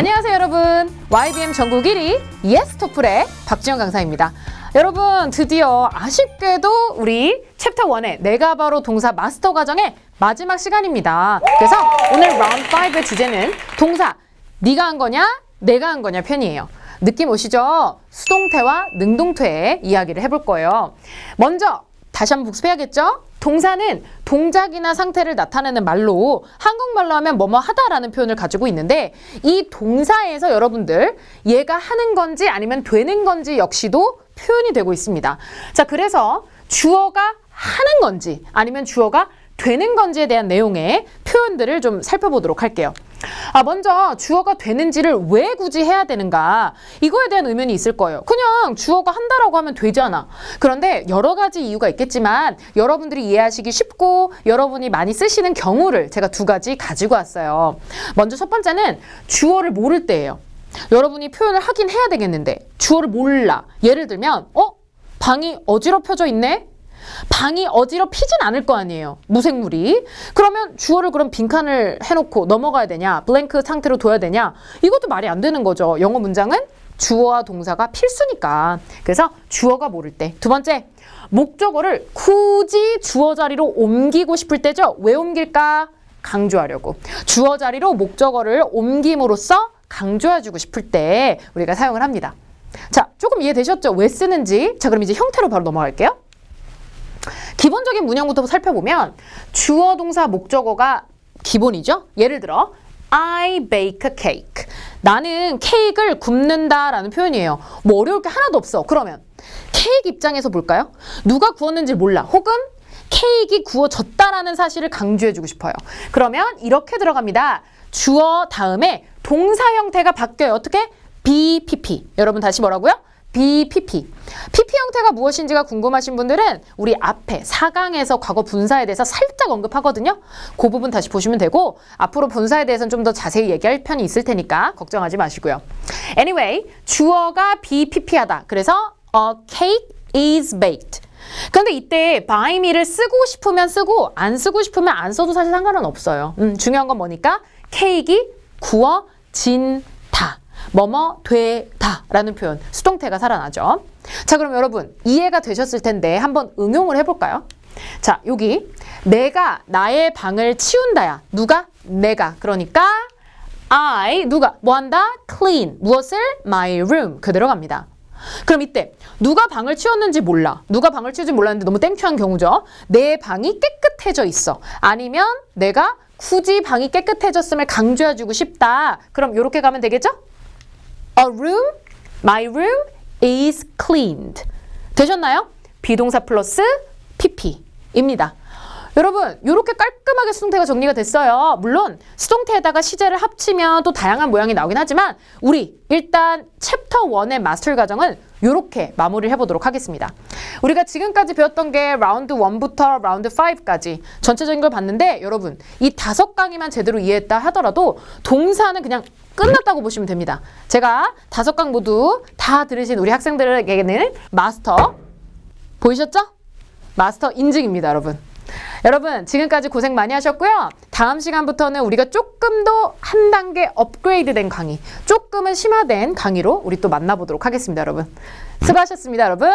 안녕하세요 여러분. YBM 전국 1위 예스토플의 박지영 강사입니다. 여러분 드디어 아쉽게도 우리 챕터 1의 내가 바로 동사 마스터 과정의 마지막 시간입니다. 그래서 오늘 라운드 5의 주제는 동사 네가 한 거냐 내가 한 거냐 편이에요. 느낌 오시죠? 수동태와 능동태의 이야기를 해볼 거예요. 먼저 다시 한번 복습해야겠죠? 동사는 동작이나 상태를 나타내는 말로 한국말로 하면 뭐뭐 하다라는 표현을 가지고 있는데 이 동사에서 여러분들 얘가 하는 건지 아니면 되는 건지 역시도 표현이 되고 있습니다. 자, 그래서 주어가 하는 건지 아니면 주어가 되는 건지에 대한 내용의 표현들을 좀 살펴보도록 할게요. 아, 먼저 주어가 되는지를 왜 굳이 해야 되는가? 이거에 대한 의문이 있을 거예요. 그냥 주어가 한다라고 하면 되잖아. 그런데 여러 가지 이유가 있겠지만 여러분들이 이해하시기 쉽고 여러분이 많이 쓰시는 경우를 제가 두 가지 가지고 왔어요. 먼저 첫 번째는 주어를 모를 때예요. 여러분이 표현을 하긴 해야 되겠는데 주어를 몰라. 예를 들면 어? 방이 어지럽혀져 있네? 방이 어지럽히진 않을 거 아니에요. 무생물이. 그러면 주어를 그럼 빈칸을 해놓고 넘어가야 되냐? 블랭크 상태로 둬야 되냐? 이것도 말이 안 되는 거죠. 영어 문장은 주어와 동사가 필수니까. 그래서 주어가 모를 때. 두 번째, 목적어를 굳이 주어 자리로 옮기고 싶을 때죠. 왜 옮길까? 강조하려고. 주어 자리로 목적어를 옮김으로써 강조해주고 싶을 때 우리가 사용을 합니다. 자, 조금 이해되셨죠? 왜 쓰는지. 자, 그럼 이제 형태로 바로 넘어갈게요. 기본적인 문형부터 살펴보면 주어 동사 목적어가 기본이죠. 예를 들어 I bake a cake. 나는 케이크를 굽는다라는 표현이에요. 뭐 어려울 게 하나도 없어. 그러면 케이크 입장에서 볼까요? 누가 구웠는지 몰라. 혹은 케이크 구워졌다라는 사실을 강조해주고 싶어요. 그러면 이렇게 들어갑니다. 주어 다음에 동사 형태가 바뀌어요. 어떻게? BPP. 여러분 다시 뭐라고요? BPP. PP 형태가 무엇인지가 궁금하신 분들은 우리 앞에 4강에서 과거 분사에 대해서 살짝 언급하거든요. 그 부분 다시 보시면 되고 앞으로 분사에 대해서는 좀 더 자세히 얘기할 편이 있을 테니까 걱정하지 마시고요. Anyway, 주어가 BPP하다. 그래서 a cake is baked. 근데 이때 buy me를 쓰고 싶으면 쓰고 안 쓰고 싶으면 안 써도 사실 상관은 없어요. 음, 중요한 건 뭐니까 케이크 구워진다. 뭐뭐 되다라는 표현 수동태가 살아나죠. 자 그럼 여러분 이해가 되셨을 텐데 한번 응용을 해볼까요? 자 여기 내가 나의 방을 치운다야 누가 내가 그러니까 I 누가 뭐 한다 clean 무엇을 my room 그대로 갑니다. 그럼 이때 누가 방을 치웠는지 몰라. 누가 방을 치우지 몰랐는데 너무 땡큐한 경우죠. 내 방이 깨끗해져 있어. 아니면 내가 굳이 방이 깨끗해졌음을 강조해주고 싶다. 그럼 이렇게 가면 되겠죠? A room, my room is cleaned. 되셨나요? 비동사 플러스 pp입니다. 여러분, 이렇게 깔끔하게 수동태가 정리가 됐어요. 물론 수동태에다가 시제를 합치면 또 다양한 모양이 나오긴 하지만 우리 일단 챕터 1의 마스터 과정은 이렇게 마무리를 해보도록 하겠습니다. 우리가 지금까지 배웠던 게 라운드 1부터 라운드 5까지 전체적인 걸 봤는데 여러분 이 다섯 강의만 제대로 이해했다 하더라도 동사는 그냥 끝났다고 보시면 됩니다. 제가 다섯 강 모두 다 들으신 우리 학생들에게는 마스터 보이셨죠? 마스터 인증입니다, 여러분. 여러분, 지금까지 고생 많이 하셨고요. 다음 시간부터는 우리가 조금 더 한 단계 업그레이드 된 강의, 조금은 심화된 강의로 우리 또 만나보도록 하겠습니다, 여러분. 수고하셨습니다, 여러분.